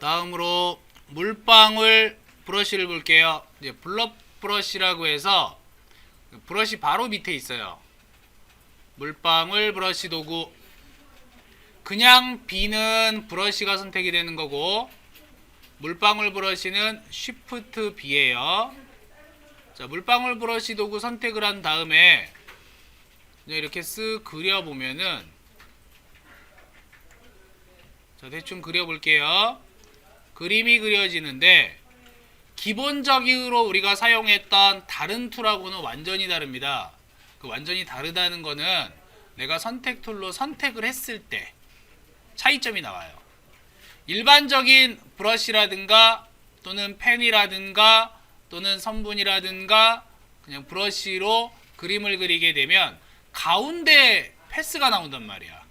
다음으로 물방울 브러쉬를 볼게요. 이제 블럽 브러쉬라고 해서 브러쉬 바로 밑에 있어요. 물방울 브러쉬 도구. 그냥 B는 브러쉬가 선택이 되는 거고 물방울 브러쉬는 Shift B예요. 자, 물방울 브러쉬 도구 선택을 한 다음에 이렇게 쓱 그려 보면은 자, 대충 그려 볼게요. 그림이 그려지는데 기본적으로 우리가 사용했던 다른 툴하고는 완전히 다릅니다. 그 완전히 다르다는 거는 내가 선택 툴로 선택을 했을 때 차이점이 나와요. 일반적인 브러쉬라든가 또는 펜이라든가 또는 선분이라든가 그냥 브러쉬로 그림을 그리게 되면 가운데 패스가 나온단 말이야.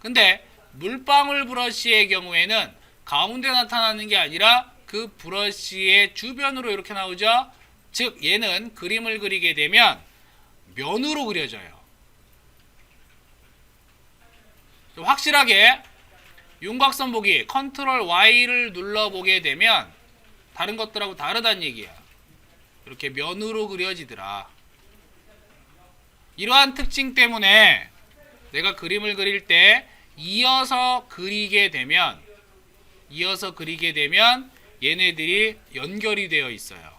근데 물방울 브러쉬의 경우에는 가운데 나타나는 게 아니라 그 브러쉬의 주변으로 이렇게 나오죠. 즉 얘는 그림을 그리게 되면 면으로 그려져요. 좀 확실하게 윤곽선 보기 컨트롤 Y를 눌러보게 되면 다른 것들하고 다르다는 얘기야. 이렇게 면으로 그려지더라. 이러한 특징 때문에 내가 그림을 그릴 때 이어서 그리게 되면 이어서 그리게 되면 얘네들이 연결이 되어 있어요.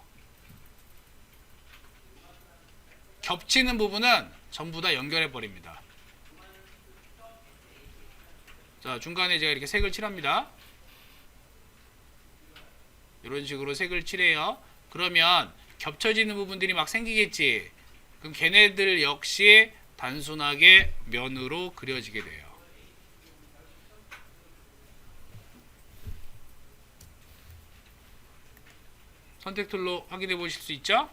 겹치는 부분은 전부 다 연결해 버립니다. 자, 중간에 제가 이렇게 색을 칠합니다. 이런 식으로 색을 칠해요. 그러면 겹쳐지는 부분들이 막 생기겠지. 그럼 걔네들 역시 단순하게 면으로 그려지게 돼요. 선택 툴로 확인해 보실 수 있죠?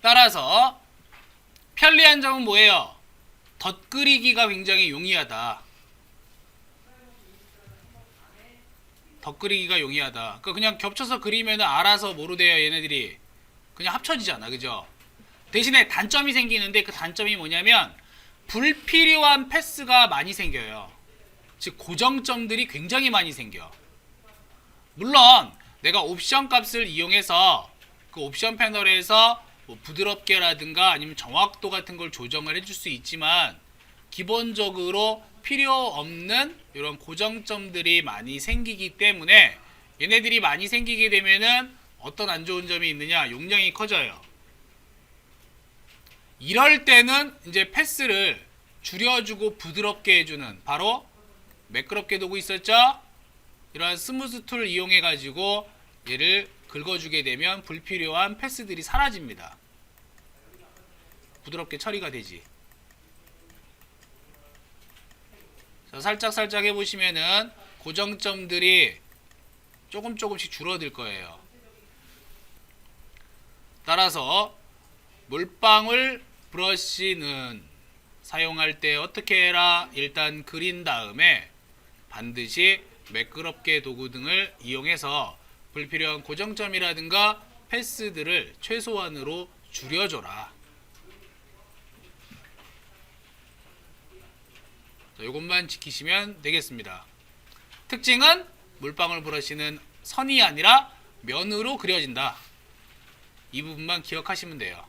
따라서 편리한 점은 뭐예요? 덧그리기가 굉장히 용이하다. 덧그리기가 용이하다. 그러니까 그냥 겹쳐서 그리면 알아서 모르대요 얘네들이. 그냥 합쳐지잖아, 그죠? 대신에 단점이 생기는데 그 단점이 뭐냐면 불필요한 패스가 많이 생겨요. 즉 고정점들이 굉장히 많이 생겨. 물론 내가 옵션 값을 이용해서 그 옵션 패널에서 뭐 부드럽게라든가 아니면 정확도 같은 걸 조정을 해줄 수 있지만 기본적으로 필요 없는 이런 고정점들이 많이 생기기 때문에 얘네들이 많이 생기게 되면은 어떤 안 좋은 점이 있느냐 용량이 커져요. 이럴 때는 이제 패스를 줄여주고 부드럽게 해주는 바로 매끄럽게 도구 있었죠? 이러한 스무스 툴을 이용해 가지고 얘를 긁어주게 되면 불필요한 패스들이 사라집니다. 부드럽게 처리가 되지. 자, 살짝 살짝 해보시면은 고정점들이 조금 조금씩 줄어들 거예요. 따라서 물방울 브러쉬는 사용할 때 어떻게 해라? 일단 그린 다음에 반드시 매끄럽게 도구 등을 이용해서 불필요한 고정점이라든가 패스들을 최소한으로 줄여줘라. 자, 이것만 지키시면 되겠습니다. 특징은 물방울 브러쉬는 선이 아니라 면으로 그려진다. 이 부분만 기억하시면 돼요.